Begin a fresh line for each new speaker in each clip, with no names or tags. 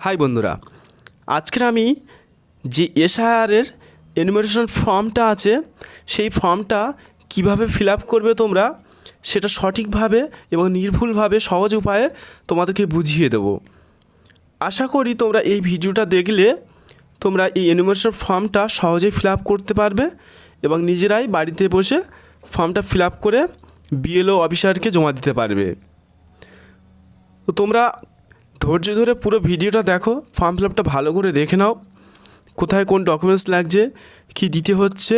High বন্ধুরা, আজকের আমি যে এসআইআরের এনুমারেশন ফর্মটা আছে, সেই ফর্মটা কীভাবে ফিল আপ করবে তোমরা, সেটা সঠিকভাবে এবং নির্ভুলভাবে সহজ উপায়ে তোমাদেরকে বুঝিয়ে দেবো। আশা করি তোমরা এই ভিডিওটা দেখলে তোমরা এই এনুমারেশন ফর্মটা সহজেই ফিল আপ করতে পারবে এবং নিজেরাই বাড়িতে বসে ফর্মটা ফিল আপ করে বিএলও অফিসারকে জমা দিতে পারবে। তো তোমরা ধৈর্য ধরে পুরো ভিডিওটা দেখো ফর্ম ফিল আপটা ভালো করে দেখে নাও, কোথায় কোন ডকুমেন্টস লাগছে, কি দিতে হচ্ছে,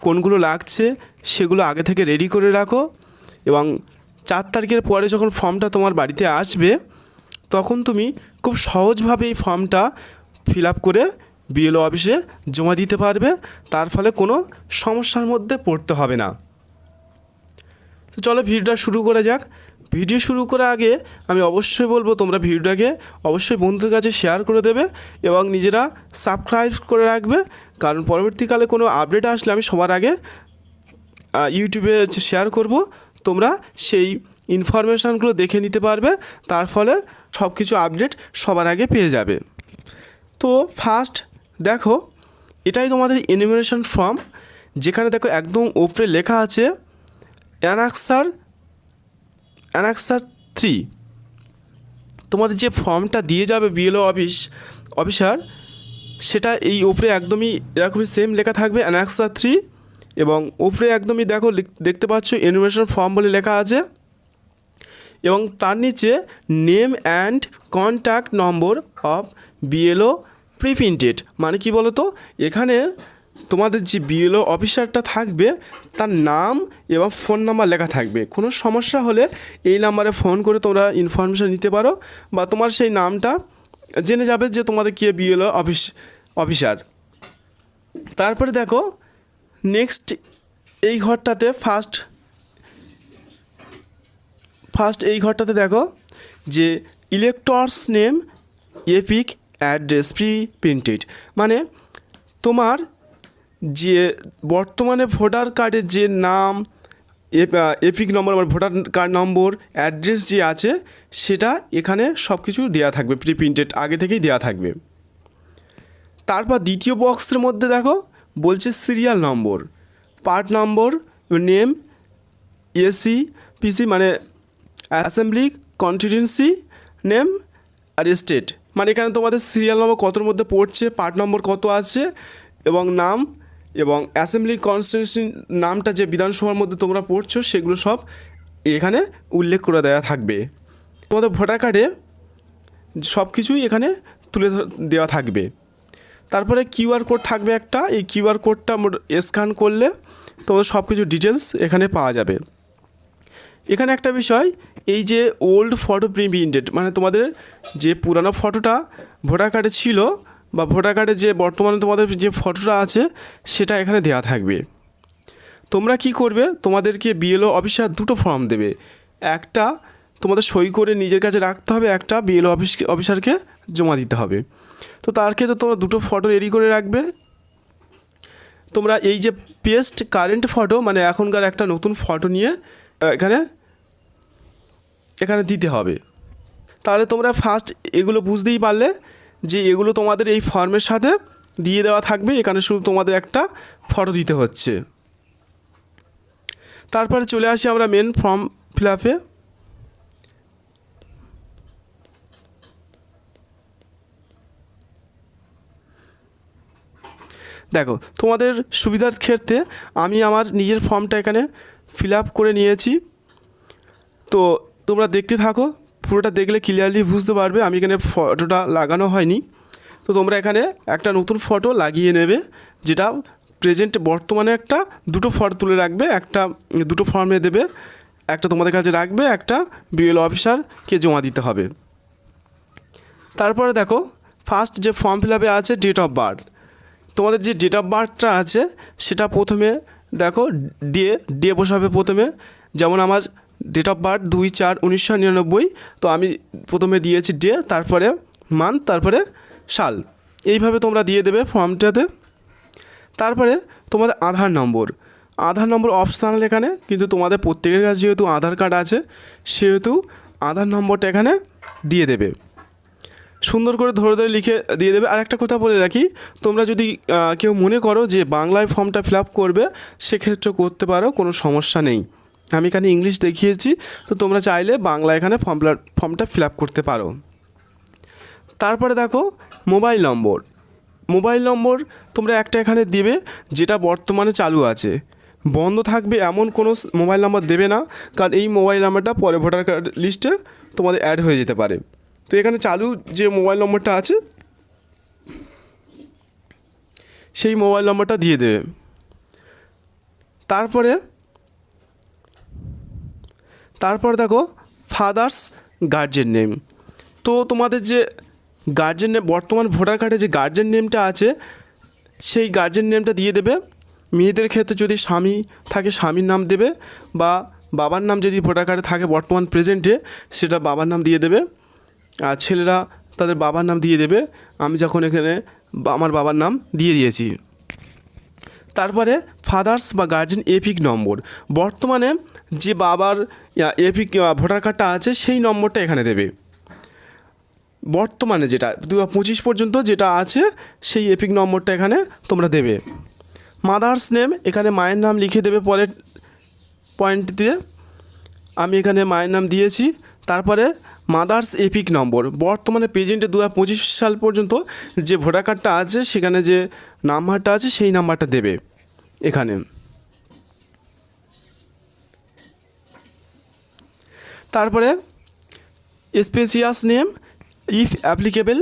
কোনগুলো লাগছে, সেগুলো আগে থেকে রেডি করে রাখো এবং চার তারিখের পরে যখন ফর্মটা তোমার বাড়িতে আসবে, তখন তুমি খুব সহজভাবে এই ফর্মটা ফিল আপ করে বিএলও অফিসে জমা দিতে পারবে, তার ফলে কোনো সমস্যার মধ্যে পড়তে হবে না। তো চলো ভিডিওটা শুরু করা যাক। ভিডিও শুরু করার আগে আমি অবশ্যই বলব তোমরা ভিডিওটাকে অবশ্যই বন্ধুদের কাছে শেয়ার করে দেবে এবং নিজেরা সাবস্ক্রাইব করে রাখবে। কারণ পরবর্তীকালে কোনো আপডেট আসলে আমি সবার আগে ইউটিউবে শেয়ার করব। তোমরা সেই ইনফরমেশানগুলো দেখে নিতে পারবে। তার ফলে সব কিছু আপডেট সবার আগে পেয়ে যাবে। তো ফার্স্ট দেখো, এটাই তোমাদের এনিমেশন ফর্ম যেখানে দেখো একদম ওপরে লেখা আছে অ্যানাক্সার অ্যানাক্সার থ্রি তোমাদের যে ফর্মটা দিয়ে যাবে বিএলও অফিস অফিসার সেটা এই ওপরে একদমই এরকমই সেম লেখা থাকবে অ্যানাক্সার থ্রি এবং ওপরে একদমই দেখো দেখতে পাচ্ছ এনিমেশন ফর্ম বলে লেখা আছে। এবং তার নিচে name and contact number of BLO preprinted মানে কি বলো তো এখানে তোমাদের যে বিএলও অফিসারটা থাকবে, তার নাম এবং ফোন নাম্বার লেখা থাকবে। কোনো সমস্যা হলে এই নাম্বারে ফোন করে তোমরা ইনফরমেশান নিতে পারো বা তোমার সেই নামটা জেনে যাবে যে তোমাদের কে বিএলও অফিস, অফিসার। তারপরে দেখো নেক্সট এই ঘরটাতে ফার্স্ট ফার্স্ট এই ঘরটাতে দেখো যে electors name EPIC address pre printed মানে তোমার যে বর্তমানে ভোটার কার্ডের যে নাম এপিক নম্বর আমার ভোটার কার্ড নম্বর, অ্যাড্রেস যে আছে, সেটা এখানে সব কিছু দেওয়া থাকবে প্রি প্রিন্টেড আগে থেকেই দেওয়া থাকবে। তারপর দ্বিতীয় বক্সের মধ্যে দেখো, বলছে serial number, part number, name, AC, PC মানে অ্যাসেম্বলি কনস্টিটিউন্সি নেম আর স্টেট। মানে এখানে তোমাদের সিরিয়াল নম্বর কতর মধ্যে পড়ছে, পার্ট নম্বর কত আছে, এবং নাম এবং অ্যাসেম্বলি কনস্টিটিউন্সি নামটা যে বিধানসভার মধ্যে তোমরা পড়ছো, সেগুলো সব এখানে উল্লেখ করে দেওয়া থাকবে। তোমাদের ভোটার কার্ডে সব কিছুই এখানে তুলে দেওয়া থাকবে। তারপরে কিউআর কোড থাকবে একটা, এই কিউআর কোডটা স্ক্যান করলে তোমাদের সব কিছু ডিটেলস এখানে পাওয়া যাবে। এখানে একটা বিষয়, এই যে ওল্ড ফটো প্রিন্টেড মানে তোমাদের যে পুরানো ফটোটা ভোটার কার্ডে ছিল বা ভোটার কার্ডে যে বর্তমানে তোমাদের যে ফটোটা আছে, সেটা এখানে দেওয়া থাকবে। তোমরা কি করবে? তোমাদেরকে বিএলও অফিসার দুটো ফর্ম দেবে। একটা তোমাদের সই করে নিজের কাছে রাখতে হবে, একটা বিএলও অফিস অফিসারকে জমা দিতে হবে। তো তার ক্ষেত্রে তোমরা দুটো ফটো রেডি করে রাখবে। তোমরা এই যে পেস্ট কারেন্ট ফটো মানে এখনকার একটা নতুন ফটো নিয়ে এখানে এখানে দিতে হবে। তাহলে তোমরা ফার্স্ট এগুলো বুঝতেই পারলে। যে এগুলো তোমাদের এই ফর্মের সাথে দিয়ে দেওয়া থাকবে, এখানে শুধু তোমাদের একটা ফটো দিতে হচ্ছে। তারপরে চলে আসি আমরা মেন ফর্ম ফিল আপে দেখো, তোমাদের সুবিধার ক্ষেত্রে আমি আমার নিজের ফর্মটা এখানে ফিল আপ করে নিয়েছি। তো তোমরা দেখতে থাকো। পুরোটা দেখলে ক্লিয়ারলি বুঝতে পারবে আমি এখানে ফটোটা লাগানো হয়নি। তো তোমরা এখানে একটা নতুন ফটো লাগিয়ে নেবে, যেটা প্রেজেন্ট বর্তমানে একটা দুটো ফটো তুলে রাখবে, একটা দুটো ফর্মে দেবে, একটা তোমাদের কাছে রাখবে, একটা বিএল অফিসারকে জমা দিতে হবে। তারপরে দেখো ফার্স্ট যে ফর্ম ফিল আপে আছে ডেট অফ বার্থ তোমাদের যে ডেট অফ বার্থটা আছে, সেটা প্রথমে দেখো ডে ডে বসাবে প্রথমে। যেমন আমার ডেট অফ বার্থ দুই চার উনিশশো নিরানব্বই। তো আমি প্রথমে দিয়েছি ডে, তারপরে মান্থ তারপরে সাল। এইভাবে তোমরা দিয়ে দেবে ফর্মটাতে। তারপরে তোমাদের আধার নম্বর। আধার নম্বর অপশনাল এখানে, কিন্তু তোমাদের প্রত্যেকের কাছে যেহেতু আধার কার্ড আছে, সেহেতু আধার নম্বরটা এখানে দিয়ে দেবে। সুন্দর করে ধরে ধরে লিখে দিয়ে দেবে। আর একটা কথা বলে রাখি, তোমরা যদি কেউ মনে করো যে বাংলায় ফর্মটা ফিল আপ করবে, সেক্ষেত্রে করতে পারো, কোনো সমস্যা নেই। আমি এখানে ইংলিশ দেখিয়েছি, তো তোমরা চাইলে বাংলা এখানে ফর্ম ফর্মটা ফিল আপ করতে পারো। তারপরে দেখো মোবাইল নম্বর মোবাইল নম্বর তোমরা একটা এখানে দিবে, যেটা বর্তমানে চালু আছে। বন্ধ থাকবে এমন কোনো মোবাইল নাম্বার দেবে না, কারণ এই মোবাইল নাম্বারটা পরে ভোটার কার্ড লিস্টে তোমাদের অ্যাড হয়ে যেতে পারে। তো এখানে চালু যে মোবাইল নম্বরটা আছে, সেই মোবাইল নম্বরটা দিয়ে দেবে। তারপরে তারপর দেখো ফাদার্স গার্জেন নেম তো তোমাদের যে গার্জেন নেম বর্তমান ভোটার কার্ডে যে গার্জেন নেমটা আছে, সেই গার্জেন নেমটা দিয়ে দেবে। মেয়েদের ক্ষেত্রে যদি স্বামী থাকে, স্বামীর নাম দেবে বা বাবার নাম যদি ভোটার কার্ডে থাকে বর্তমান প্রেজেন্টে সেটা বাবার নাম দিয়ে দেবে। আর ছেলেরা তাদের বাবার নাম দিয়ে দেবে। আমি যখন এখানে আমার বাবার নাম দিয়ে দিয়েছি। তারপরে ফাদার্স বা গার্জেন এপিক নম্বর। বর্তমানে যে বাবার এপি ভোটার কার্ডটা আছে, সেই নম্বরটা এখানে দেবে। বর্তমানে যেটা, দু পঁচিশ পর্যন্ত যেটা আছে, সেই এপিক নম্বরটা এখানে তোমরা দেবে। মাদার্স নেম, এখানে মায়ের নাম লিখে দেবে পরের পয়েন্টটিতে আমি এখানে মায়ের নাম দিয়েছি। তারপরে মাদার্স এপিক নম্বর। বর্তমানে প্রেজেন্টে দু হাজার পঁচিশ সাল পর্যন্ত যে ভোটার কার্ডটা আছে, সেখানে যে নাম্বারটা আছে, সেই নাম্বারটা দেবে এখানে। তারপরে স্পেসিয়াস নেম ইফ অ্যাপ্লিকেবল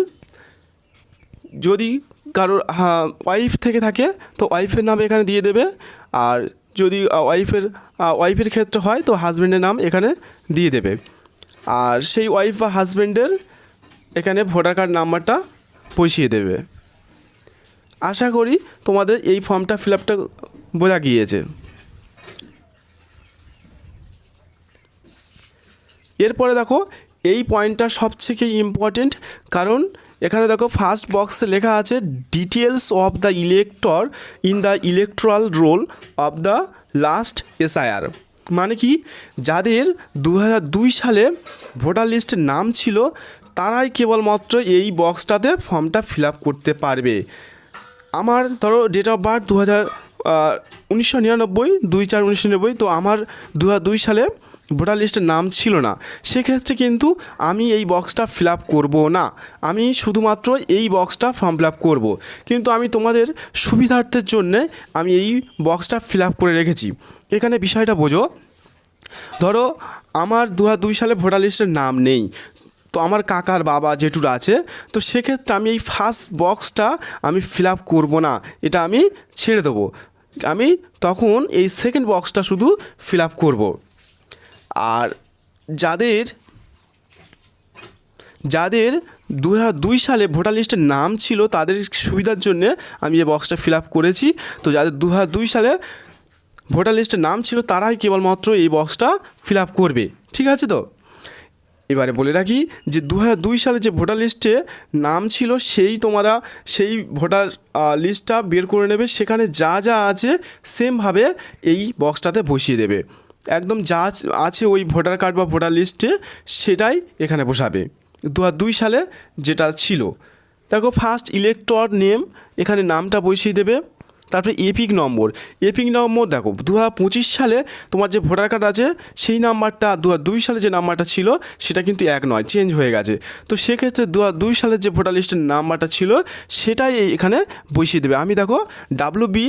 যদি কারোর ওয়াইফ থেকে থাকে, তো ওয়াইফের নাম এখানে দিয়ে দেবে। আর যদি ওয়াইফের ওয়াইফের ক্ষেত্রে হয়, তো হাজব্যান্ডের নাম এখানে দিয়ে দেবে। আর সেই ওয়াইফ বা হাজব্যান্ডের এখানে ভোটার কার্ড নাম্বারটা বসিয়ে দেবে। আশা করি তোমাদের এই ফর্মটা ফিল আপটা বোঝা গিয়েছে। এরপরে দেখো, এই পয়েন্টটা সবথেকে ইম্পর্টেন্ট কারণ এখানে দেখো ফার্স্ট বক্সে লেখা আছে details of the elector in the electoral roll of the last SIR মানে কি, যাদের দু সালে ভোটার লিস্টের নাম ছিল, তারাই কেবলমাত্র এই বক্সটাতে ফর্মটা ফিল করতে পারবে। আমার ধরো ডেট অফ বার্থ দু হাজার উনিশশো নিরানব্বই, দুই চার উনিশশো তো আমার দু হাজার দুই সালে ভোটার লিস্টের নাম ছিল না। সেক্ষেত্রে কিন্তু আমি এই বক্সটা ফিল আপ করব না। আমি শুধুমাত্র এই বক্সটা ফর্ম ফিল আপ করব। কিন্তু আমি তোমাদের সুবিধার্থের জন্যে আমি এই বক্সটা ফিল আপ করে রেখেছি। এখানে বিষয়টা বোঝো। ধরো, আমার দু দুই সালে ভোটার লিস্টের নাম নেই। তো আমার কাকার বাবা জেঠুর আছে। তো সেক্ষেত্রে আমি এই ফার্স্ট বক্সটা আমি ফিল আপ করব না। এটা আমি ছেড়ে দেবো। আমি তখন এই সেকেন্ড বক্সটা শুধু ফিল আপ করব। আর যাদের যাদের দু দুই সালে ভোটার লিস্টের নাম ছিল তাদের সুবিধার জন্য আমি এই বক্সটা ফিল আপ করেছি, তো যাদের দু দুই সালে ভোটার লিস্টের নাম ছিল তারাই কেবলমাত্র এই বক্সটা ফিল আপ করবে, ঠিক আছে তো? এবারে বলে রাখি যে দু দুই সালে যে ভোটার লিস্টে নাম ছিল সেই তোমরা সেই ভোটার লিস্টটা বের করে নেবে, সেখানে যা যা আছে সেমভাবে এই বক্সটাতে বসিয়ে দেবে। একদম যা আছে ওই ভোটার কার্ড বা ভোটার লিস্টে, সেটাই এখানে বসাবে। দু দুই সালে যেটা ছিল। দেখো ফার্স্ট ইলেকটর নেম এখানে নামটা বসিয়ে দেবে। তারপরে এপিক নম্বর। এপিক নম্বর দেখো দু সালে তোমার যে ভোটার কার্ড আছে, সেই নাম্বারটা দু দুই সালে যে নাম্বারটা ছিল, সেটা কিন্তু এক নয় চেঞ্জ হয়ে গেছে। তো সেক্ষেত্রে দু দুই সালের যে ভোটার লিস্টের নাম্বারটা ছিল, সেটাই এখানে বসিয়ে দেবে। আমি দেখো W B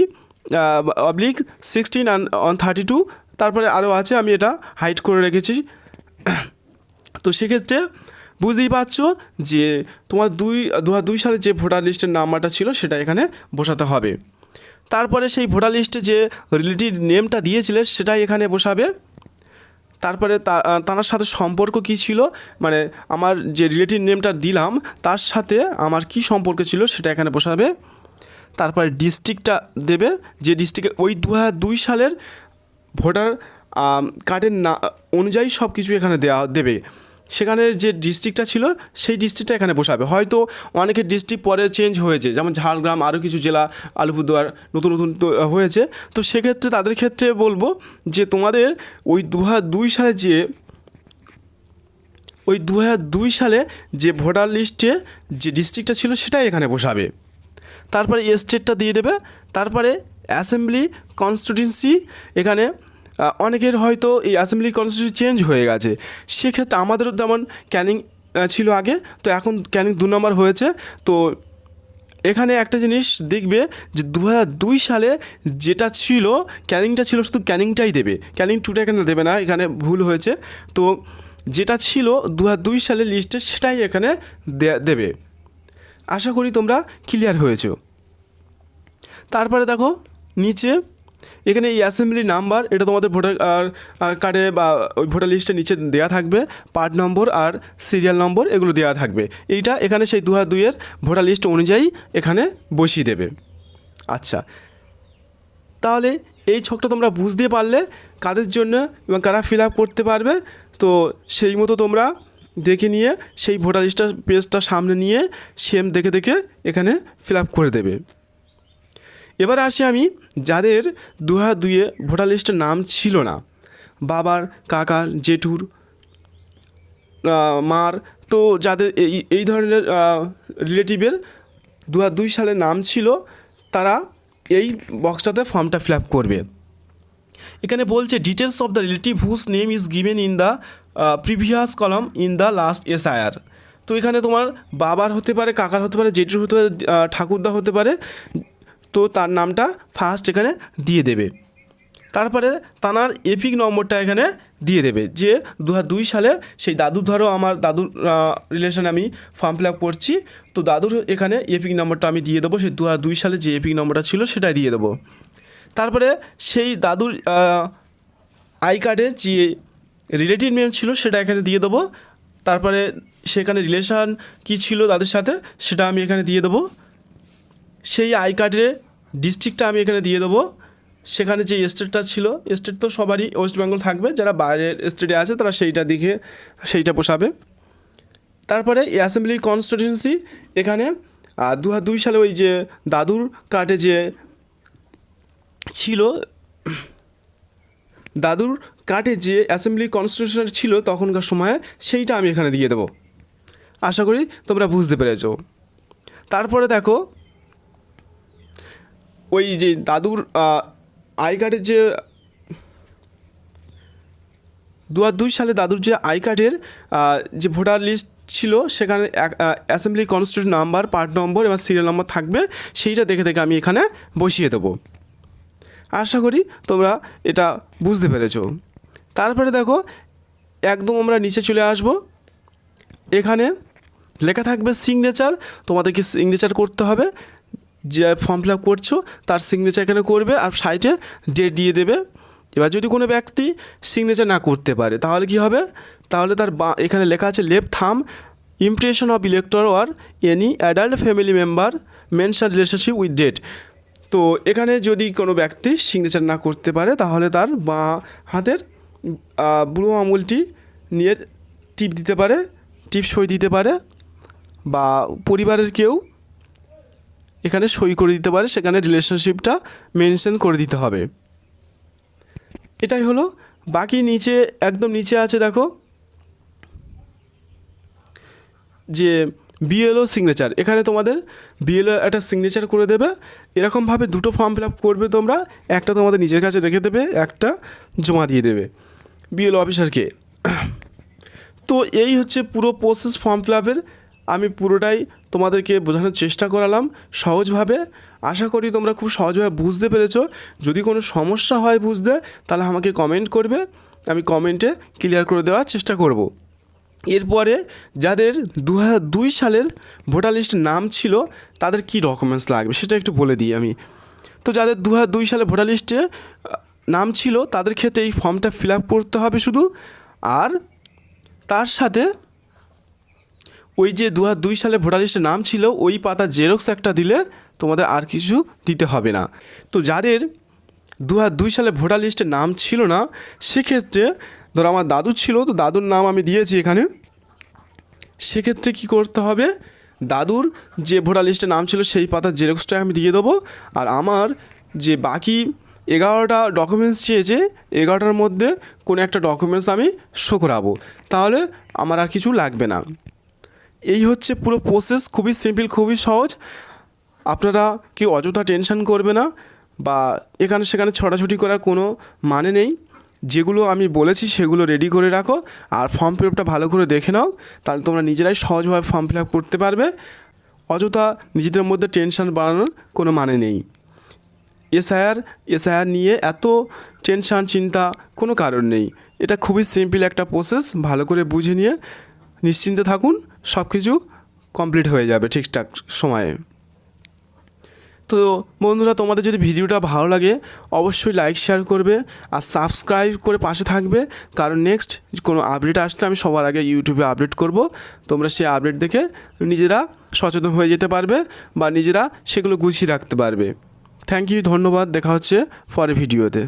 oblique sixteen on thirty two তারপরে আরও আছে, আমি এটা হাইড করে রেখেছি। তো সেক্ষেত্রে বুঝতেই পারছ যে তোমার দুই দু দুই সালে যে ভোটার লিস্টের নাম্বারটা ছিল সেটা এখানে বসাতে হবে। তারপরে সেই ভোটার লিস্টে যে রিলেটিভ নেমটা দিয়েছিলে সেটাই এখানে বসাবে। তারপরে তার সাথে সম্পর্ক কী ছিল? মানে আমার যে রিলেটিভ নেমটা দিলাম, তার সাথে আমার কি সম্পর্ক ছিল সেটা এখানে বসাবে। তারপরে ডিস্ট্রিক্টটা দেবে, যে ডিস্ট্রিক্টে ওই দু দুই সালের ভোটার কার্ডের না, অনুযায়ী সব কিছু এখানে দেওয়া দেবে। সেখানে যে ডিস্ট্রিক্টটা ছিল, সেই ডিস্ট্রিক্টটা এখানে বসাবে। হয়তো অনেকের ডিস্ট্রিক্ট পরে চেঞ্জ হয়েছে, যেমন ঝাড়গ্রাম আরও কিছু জেলা, আলিপুরদুয়ার নতুন নতুন হয়েছে। তো সেক্ষেত্রে তাদের ক্ষেত্রে বলব যে তোমাদের ওই দু দুই সালে যে, ওই দু দুই সালে যে ভোটার লিস্টে যে ডিস্ট্রিক্টটা ছিল, সেটাই এখানে বসাবে। তারপরে স্টেটটা দিয়ে দেবে। তারপরে অ্যাসেম্বলি কনস্টিটিউন্সি এখানে অনেকের হয়তো এই অ্যাসেম্বলি কনস্টিটিউন্সি চেঞ্জ হয়ে গেছে। সেক্ষেত্রে আমাদেরও যেমন ক্যানিং ছিল আগে, তো এখন ক্যানিং দু নম্বর হয়েছে। তো এখানে একটা জিনিস দেখবে যে দু দুই সালে যেটা ছিল ক্যানিংটা ছিল শুধু ক্যানিংটাই দেবে। ক্যানিং টুটা এখানে দেবে না, এখানে ভুল হয়েছে। তো যেটা ছিল দু দুই সালের লিস্টে সেটাই এখানে দেবে। আশা করি তোমরা ক্লিয়ার হয়েছো। তারপরে দেখো, নিচে এখানে এই অ্যাসেম্বলি নাম্বার এটা তোমাদের ভোটার কার্ডে বা ওই ভোটার লিস্টে নিচে দেওয়া থাকবে পার্ট নম্বর আর সিরিয়াল নম্বর এগুলো দেওয়া থাকবে। এইটা এখানে সেই দু হাজার দুইয়ের ভোটার লিস্ট অনুযায়ী এখানে বসিয়ে দেবে। আচ্ছা তাহলে এই ছকটা তোমরা বুঝতে পারলে কাদের জন্য এবং কারা ফিল আপ করতে পারবে। তো সেই মতো তোমরা দেখে নিয়ে সেই ভোটার লিস্টটা পেজটা সামনে নিয়ে সেম দেখে দেখে এখানে ফিল আপ করে দেবে। এবার আসি আমি যাদের দু হাজার দুইয়ে ভোটার লিস্টে নাম ছিল না। বাবার, কাকার, জেঠুর মার, তো যাদের এই এই ধরনের রিলেটিভের দু দুই সালে নাম ছিল, তারা এই বক্সটাতে ফর্মটা ফিল আপ করবে। এখানে বলছে details of the relative whose name is given in the previous column in the last S R তো এখানে তোমার বাবার হতে পারে, কাকার হতে পারে, জেঠুর হতে পারে ঠাকুরদা হতে পারে তো তার নামটা ফার্স্ট এখানে দিয়ে দেবে। তারপরে তানার এপিক নম্বরটা এখানে দিয়ে দেবে যে দু সালে সেই দাদুর, ধরো আমার দাদুর রিলেশন আমি ফর্ম ফিল আপ করছি, তো দাদুর এখানে এপিক নম্বরটা আমি দিয়ে দেবো, সেই দু সালে যে এপিক নম্বরটা ছিল সেটাই দিয়ে দেবো। তারপরে সেই দাদুর আই কার্ডে যে রিলেটিভ নেম ছিল সেটা এখানে দিয়ে দেবো। তারপরে সেখানে রিলেশান কী ছিল দাদুর সাথে সেটা আমি এখানে দিয়ে দেবো। সেই আই কার্ডের ডিস্ট্রিক্টটা আমি এখানে দিয়ে দেবো। সেখানে যে স্টেটটা ছিল, স্টেট তো সবারই ওয়েস্ট বেঙ্গল থাকবে। যারা বাইরের স্টেটে আছে, তারা সেইটা দিকে সেইটা পোষাবে। তারপরে অ্যাসেম্বলি কনস্টিটিউন্সি এখানে দু দুই সালে ওই যে দাদুর কার্ডে যে ছিল, দাদুর কার্ডে যে অ্যাসেম্বলি কনস্টিটিউশন ছিল তখনকার সময়ে, সেইটা আমি এখানে দিয়ে দেবো। আশা করি তোমরা বুঝতে পেরেছ। তারপরে দেখো ওই যে দাদুর আই কার্ডের যে দু দুই সালে দাদুর যে আই কার্ডের যে ভোটার লিস্ট ছিল, সেখানে assembly constitute number, part number এবং সিরিয়াল নম্বর থাকবে, সেইটা দেখে দেখে আমি এখানে বসিয়ে দেবো। আশা করি তোমরা এটা বুঝতে পেরেছ। তারপরে দেখো, একদম আমরা নিচে চলে আসব। এখানে লেখা থাকবে সিগনেচার তোমাদেরকে সিগনেচার করতে হবে। যে ফর্ম ফিল আপ করছ, তার সিগনেচার এখানে করবে আর সাইডে ডেট দিয়ে দেবে। এবার যদি কোনো ব্যক্তি সিগনেচার না করতে পারে, তাহলে কি হবে? তাহলে তার বা, এখানে লেখা আছে left thumb impression of elector or any adult family member mention relationship with date তো এখানে যদি কোনো ব্যক্তি সিগনেচার না করতে পারে, তাহলে তার বাঁ হাতের বুড়ো আঙুলটি নিয়ে টিপ দিতে পারে টিপ সই দিতে পারে, বা পরিবারের কেউ এখানে সই করে দিতে পারে, সেখানে রিলেশনশিপটা মেনশন করে দিতে হবে। এটাই হলো, বাকি নিচে, একদম নিচে আছে দেখো, যে বিএলও সিগনেচার এখানে তোমাদের বিএলও একটা সিগনেচার করে দেবে, এরকমভাবে দুটো ফর্ম ফিল আপ করবে তোমরা, একটা তোমাদের নিজের কাছে রেখে দেবে, একটা জমা দিয়ে দেবে বিএলও অফিসারকে তো এই হচ্ছে পুরো প্রসেস ফর্ম ফিল আপের আমি পুরোটাই তোমাদেরকে বোঝানোর চেষ্টা করালাম সহজভাবে। আশা করি তোমরা খুব সহজভাবে বুঝতে পেরেছ। যদি কোনো সমস্যা হয় বুঝতে, তাহলে আমাকে কমেন্ট করবে। আমি কমেন্টে ক্লিয়ার করে দেওয়ার চেষ্টা করব। এরপরে যাদের দু দুই সালের ভোটার লিস্টে নাম ছিল, তাদের কি ডকুমেন্টস লাগবে সেটা একটু বলে দিই আমি। তো যাদের দু দুই সালে ভোটার লিস্টে নাম ছিল, তাদের ক্ষেত্রে এই ফর্মটা ফিল আপ করতে হবে শুধু। আর তার সাথে ওই যে দু দুই সালে ভোটার লিস্টে নাম ছিল, ওই পাতা জেরক্স একটা দিলে তোমাদের আর কিছু দিতে হবে না। তো যাদের দু দুই সালে ভোটার লিস্টে নাম ছিল না, সেক্ষেত্রে ধরো আমার দাদু ছিল, তো দাদুর নাম আমি দিয়েছি এখানে। সেক্ষেত্রে কি করতে হবে? দাদুর যে ভোটার লিস্টে নাম ছিল, সেই পাতার জেরক্সটা আমি দিয়ে দেবো। আর আমার যে বাকি এগারোটা ডকুমেন্টস চেয়েছে, এগারোটার মধ্যে কোনো একটা ডকুমেন্টস আমি শো করাবো। তাহলে আমার আর কিছু লাগবে না। এই হচ্ছে পুরো প্রসেস খুবই সিম্পল খুবই সহজ। আপনারা কি অযথা টেনশন করবে না বা এখানে সেখানে ছড়াছুটি করার কোনো মানে নেই। যেগুলো আমি বলেছি সেগুলো রেডি করে রাখো আর ফর্ম ফিল আপটা ভালো করে দেখে নাও। তাহলে তোমরা নিজেরাই সহজভাবে ফর্ম ফিল আপ করতে পারবে। অযথা নিজেদের মধ্যে টেনশন বাড়ানোর কোনো মানে নেই। এসআইআর এসআইআর নিয়ে এত টেনশন চিন্তা কোনো কারণ নেই। এটা খুবই সিম্পল একটা প্রসেস ভালো করে বুঝে নিয়ে নিশ্চিন্তে থাকুন। সব কিছু কমপ্লিট হয়ে যাবে ঠিকঠাক সময়ে। তো বন্ধুরা, তোমাদের যদি ভিডিওটা ভালো লাগে, অবশ্যই লাইক শেয়ার করবে আর সাবস্ক্রাইব করে পাশে থাকবে। কারণ নেক্সট কোনো আপডেট আসলে আমি সবার আগে ইউটিউবে আপডেট করব। তোমরা সেই আপডেট দেখে নিজেরা সচেতন হয়ে যেতে পারবে বা নিজেরা সেগুলো গুছিয়ে রাখতে পারবে। থ্যাংক ইউ ধন্যবাদ। দেখা হচ্ছে পরে ভিডিওতে